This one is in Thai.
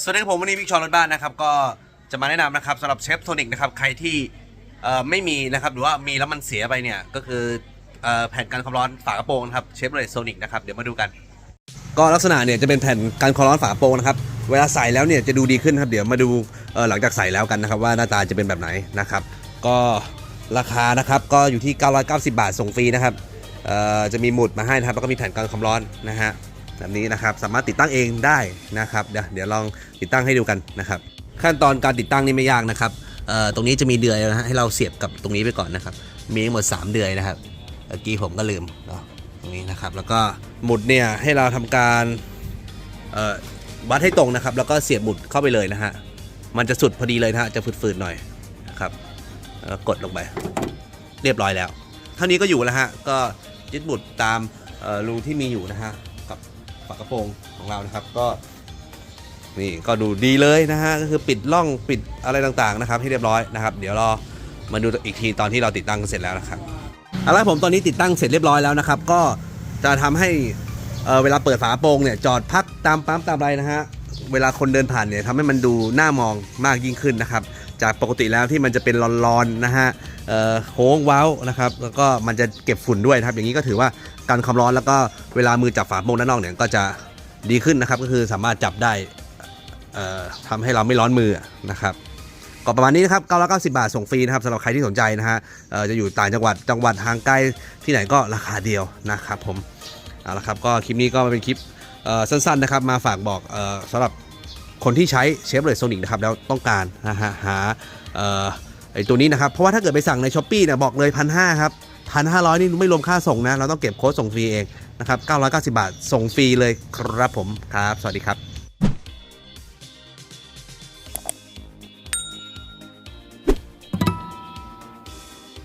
สวัสดีครับผมวันนี้พี่ชอนรถบ้านนะครับก็จะมาแนะนำนะครับสำหรับเชฟโทนิกนะครับใครที่ไม่มีนะครับหรือว่ามีแล้วมันเสียไปเนี่ยก็คืออแผ่นกันความร้อนฝากระโปรงนะครับเชฟโรเลตโซนิกนะครับเดี๋ยวมาดูกัน ก็ลักษณะเนี่ยจะเป็นแผ่นกันความร้อนฝากระโปรงนะครับเวลาใส่แล้วเนี่ยจะดูดีขึ้นครับเดี๋ยวมาดูหลังจากใส่แล้วกันนะครับว่าหน้าตาจะเป็นแบบไหนนะครับ ก็ราคานะครับก็อยู่ที่ 990 บาทส่งฟรีนะครับจะมีหมุดมาให้นะครับแล้วก็มีแผ่นกันความร้อนนะฮะ แบบนี้นะครับสามารถติดตั้งเองได้นะครับเดี๋ยวเดี๋ยวลองติดตั้งให้ดูกันนะครับ ขั้นตอนการติดตั้งนี่ไม่ยากนะครับตรงนี้จะมีเดือยนะฮะให้เราเสียบกับตรงนี้ไปก่อนนะครับ มีทั้งหมด 3 เดือยนะครับเมื่อกี้ผมก็ลืมเนาะตรงนี้นะครับ แล้วก็หมุดเนี่ยให้เราทำการวัดให้ตรงนะครับ แล้วก็เสียบหมุดเข้าไปเลยนะฮะมันจะสุดพอดีเลยนะฮะจะฝืดๆหน่อยนะครับแล้วกดลงไป เรียบร้อยแล้ว เท่านี้ก็อยู่แล้วฮะก็ยึดหมุดตามรูที่มีอยู่นะฮะ ฝากระโปรงของเรานะครับก็นี่ก็ดูดีเลยนะฮะก็คือปิดล่องปิดอะไรต่างๆนะครับให้เรียบร้อยนะครับ เดี๋ยวรอมาดูอีกทีตอนที่เราติดตั้งเสร็จแล้วนะครับเอาละครับผมตอนนี้ติดตั้งเสร็จเรียบร้อยแล้วนะครับ ก็จะทำให้เเวลาเปิดฝาโปรงเนี่ยจอดพักตามปั๊มตามอะไรนะฮะเวลาคนเดินผ่านเนี่ยทำให้มันดูน่ามองมากยิ่งขึ้นนะครับ จากปกติแล้วที่มันจะเป็นรอนๆนะฮะโค้งเว้านะครับ แล้วก็มันจะเก็บฝุ่นด้วยนะครับ อย่างนี้ก็ถือว่าการความร้อนแล้วก็เวลามือจับฝาโปรงด้านนอกเนี่ยก็จะดีขึ้นนะครับ ก็คือสามารถจับได้เอ่อทำให้เราไม่ร้อนมือนะครับก็ประมาณนี้นะครับ990 บาทส่งฟรีนะครับสำหรับใครที่สนใจนะฮะจะอยู่ต่างจังหวัดจังหวัดห่างไกลที่ไหนก็ราคาเดียวนะครับผมเอาละครับก็คลิปนี้ก็เป็นคลิปสั้นๆนะครับมาฝากบอกออสำหรับ คนที่ใช้เชฟเลยโซนิกนะครับ แล้วต้องการนะฮะหาเอ่อไอตัวนี้นะครับ เพราะว่าถ้าเกิดไปสั่งในช้อปปี้เนี่ยบอกเลยพันห้าครับพันห้าร้อยนี่ไม่รวมค่าส่งนะ เราต้องเก็บโค้ดส่งฟรีเองนะครับเก้าร้อยเก้าสิบบาท ส่งฟรีเลยครับผมครับ สวัสดีครับ